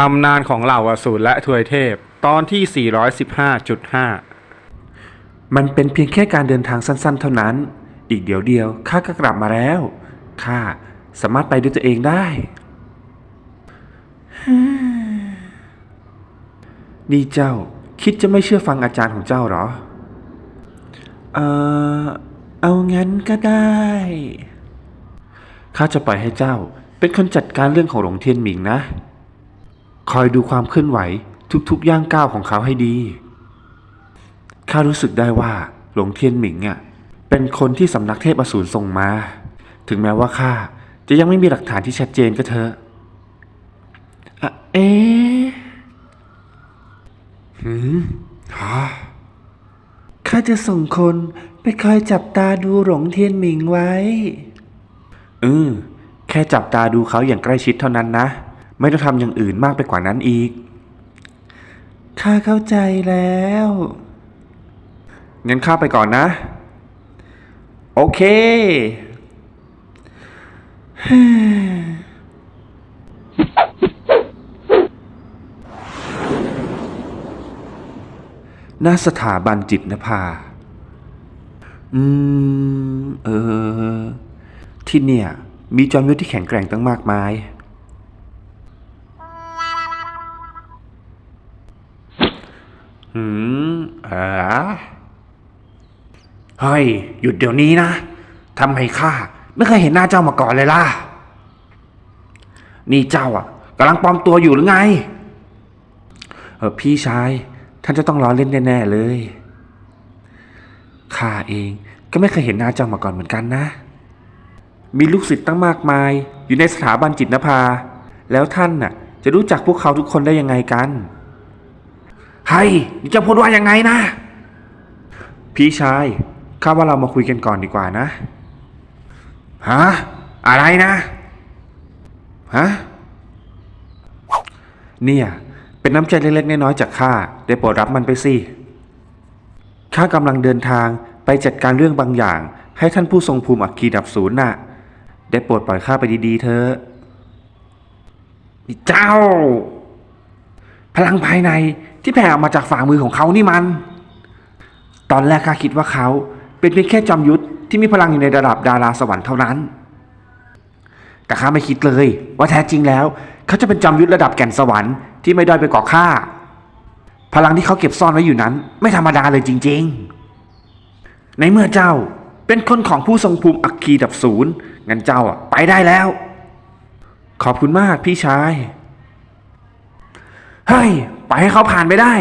ตำนานของเหล่าอสูรและทวยเทพ ตอนที่ 415.5 มันเป็นเพียงแค่การเดินทางสั้นๆ เท่านั้น อีกเดี๋ยวเดียวข้าก็กลับมาแล้วข้าสามารถไปด้วยตัวเองได้ นี่เจ้าคิดจะไม่เชื่อฟังอาจารย์ของเจ้าหรอ เออเอางั้นก็ได้ข้าจะปล่อยให้เจ้าเป็นคนจัดการเรื่องของหลงเทียนหมิงนะ คอยดูความเคลื่อนไหวทุกๆย่างก้าวของเขาให้ดี ข้ารู้สึกได้ว่าหลงเทียนหมิงอะเป็นคนที่สำนักเทพอสูรส่งมา ถึงแม้ว่าข้าจะยังไม่มีหลักฐานที่ชัดเจนก็เถอะอะเอ๊หืมฮะข้าจะส่งคนไปคอยจับตาดูหลงเทียนหมิงไว้เออแค่จับตาดูเขาอย่างใกล้ชิดเท่านั้นนะ ไม่ต้องทำอย่างอื่นมากไปกว่านั้นอีก ข้าเข้าใจแล้ว งั้นข้าไปก่อนนะ โอเคณสถาบันจิตนภา อืม เออ ที่เนี่ย มีจอมยุทธที่แข็งแกร่งตั้งมากมาย หืมอ่าเฮ้ย หยุดเดี๋ยวนี้นะทำไมข้าไม่เคยเห็นหน้าเจ้ามาก่อนเลยล่ะ นี่เจ้าอะกำลังปลอมตัวอยู่หรือไง เออพี่ชาย ท่านจะต้องล้อเล่นแน่ๆเลยข้าเองก็ไม่เคยเห็นหน้าเจ้ามาก่อนเหมือนกันนะ มีลูกศิษย์ตั้งมากมาย อยู่ในสถาบันจิตนภา แล้วท่านน่ะ จะรู้จักพวกเขาทุกคนได้ยังไงกัน เฮ้ยนี่จะพูดว่ายังไงนะ พี่ชายข้าว่าเรามาคุยกันก่อนดีกว่านะฮะอะไรนะฮะเนี่ย เป็นน้ำใจเล็กๆน้อยๆจากข้าได้โปรดรับมันไปสิข้ากำลังเดินทางไปจัดการเรื่องบางอย่าง ให้ท่านผู้ทรงภูมิอัคคีดับศูนย์น่ะ ได้โปรดปล่อยข้าไปดีๆเถอะเจ้า พลังภายในที่แผ่ออกมาจากฝ่ามือของเขานี่มัน ตอนแรกข้าคิดว่าเขาเป็นเพียงแค่จอมยุทธที่มีพลังอยู่ในระดับดาราสวรรค์เท่านั้น แต่ข้าไม่คิดเลยว่าแท้จริงแล้ว เขาจะเป็นจอมยุทธระดับแก่นสวรรค์ที่ไม่ด้อยไปกว่าข้า พลังที่เขาเก็บซ่อนไว้อยู่นั้น ไม่ธรรมดาเลยจริง ๆ ในเมื่อเจ้าเป็นคนของผู้ทรงภูมิอัคคีดับศูนย์งั้นเจ้าไปได้แล้ว ขอบคุณมากพี่ชาย เฮ้ยไปให้เขาผ่านไปได้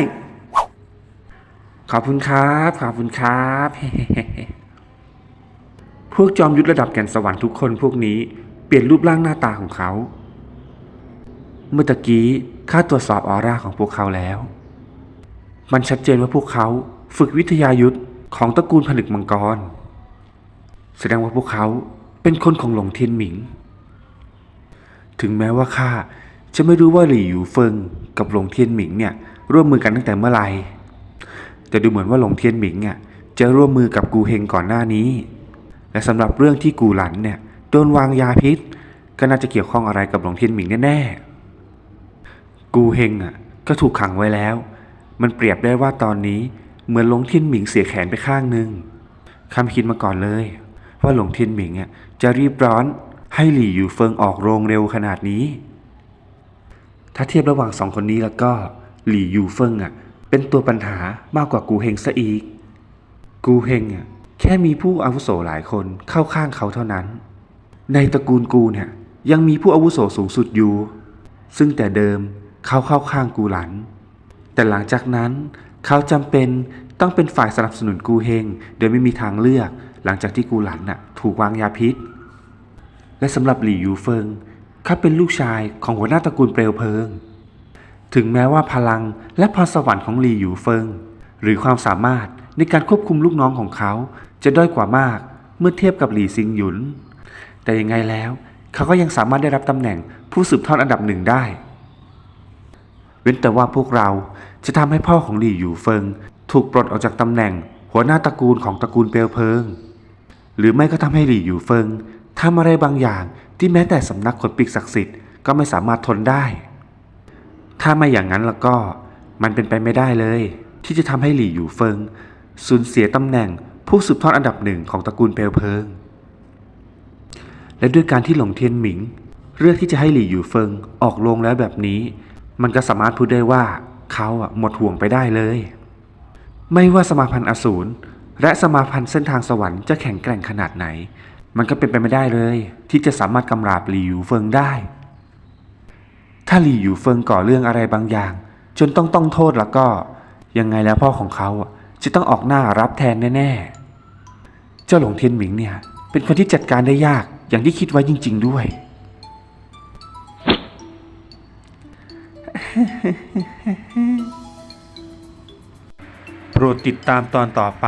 ขอบคุณครับ ขอบคุณครับ พวกจอมยุทธระดับแก่นสวรรค์ทุกคนพวกนี้เปลี่ยนรูปร่างหน้าตาของเขา เมื่อตะกี้ข้าตรวจสอบออร่าของพวกเขาแล้ว มันชัดเจนว่าพวกเขาฝึกวิทยายุทธของตระกูลผลึกมังกร แสดงว่าพวกเขาเป็นคนของหลงเทียนหมิง ถึงแม้ว่าข้าจะไม่รู้ว่าหลี่หยูเฟิง กับหลงเทียนหมิงเนี่ยร่วมมือกันตั้งแต่เมื่อไหร่แต่ดูเหมือนว่าหลงเทียนหมิงอะจะร่วมมือกับกูเฮงก่อนหน้านี้ และสำหรับเรื่องที่กูหลันเนี่ยโดนวางยาพิษ ก็น่าจะเกี่ยวข้องอะไรกับหลงเทียนหมิงแน่ๆ กูเฮงอะก็ถูกขังไว้แล้ว มันเปรียบได้ว่าตอนนี้เหมือนหลงเทียนหมิงเสียแขนไปข้างหนึ่งข้าไม่คิดมาก่อนเลย ว่าหลงเทียนหมิงอะจะรีบร้อนให้หลี่หยูเฟิงออกโรงเร็วขนาดนี้ ถ้าเทียบระหว่างสองคนนี้แล้วก็หลี่ยูเฟิงอะเป็นตัวปัญหามากกว่ากูเฮงซะอีก กูเฮงอะแค่มีผู้อาวุโสหลายคนเข้าข้างเขาเท่านั้น ในตระกูลกูเนี่ยยังมีผู้อาวุโสสูงสุดอยู่ ซึ่งแต่เดิมเขาเข้าข้างกูหลัน แต่หลังจากนั้นเขาจำเป็นต้องเป็นฝ่ายสนับสนุนกูเฮงโดยไม่มีทางเลือก หลังจากที่กูหลันน่ะถูกวางยาพิษ และสำหรับหลี่ยูเฟิง เขาเป็นลูกชายของหัวหน้าตระกูลเปลวเพลิง ถึงแม้ว่าพลังและพรสวรรค์ของหลี่หยูเฟิง หรือความสามารถในการควบคุมลูกน้องของเขาจะด้อยกว่ามากเมื่อเทียบกับหลีซิงหยุน แต่ยังไงแล้ว เขาก็ยังสามารถได้รับตำแหน่งผู้สืบทอดอันดับหนึ่งได้ เว้นแต่ว่าพวกเราจะทำให้พ่อของหลี่หยูเฟิง ถูกปลดออกจากตำแหน่ง หัวหน้าตระกูลของตระกูลเปลวเพลิง หรือไม่ก็ทำให้หลี่หยูเฟิงทำอะไรบางอย่าง ที่แม้แต่สำนักขนปีกศักดิ์สิทธิ์ก็ไม่สามารถทนได้ ถ้าไม่อย่างนั้นแล้วก็มันเป็นไปไม่ได้เลย ที่จะทำให้หลี่อยู่เฟิงสูญเสียตำแหน่งผู้สืบทอดอันดับหนึ่งของตระกูลเปลวเพลิง และด้วยการที่หลงเทียนหมิงเลือกที่จะให้หลี่อยู่เฟิงออกโรงแล้วแบบนี้ มันก็สามารถพูดได้ว่าเขาอะหมดห่วงไปได้เลย ไม่ว่าสมาพันธ์อสูรและสมาพันธ์เส้นทางสวรรค์จะแข็งแกร่งขนาดไหน มันก็เป็นไปไม่ได้เลย ที่จะสามารถกำราบหลี่อยู่เฟิงได้ ถ้าหลี่อยู่เฟิงก่อเรื่องอะไรบางอย่าง จนต้องต้องโทษแล้วก็ ยังไงแล้วพ่อของเขาจะต้องออกหน้ารับแทนแน่ๆ เจ้าหลงเทียนหมิงเนี่ย เป็นคนที่จัดการได้ยากอย่างที่คิดไว้จริง ๆ ด้วย โปรดติดตามตอนต่อไป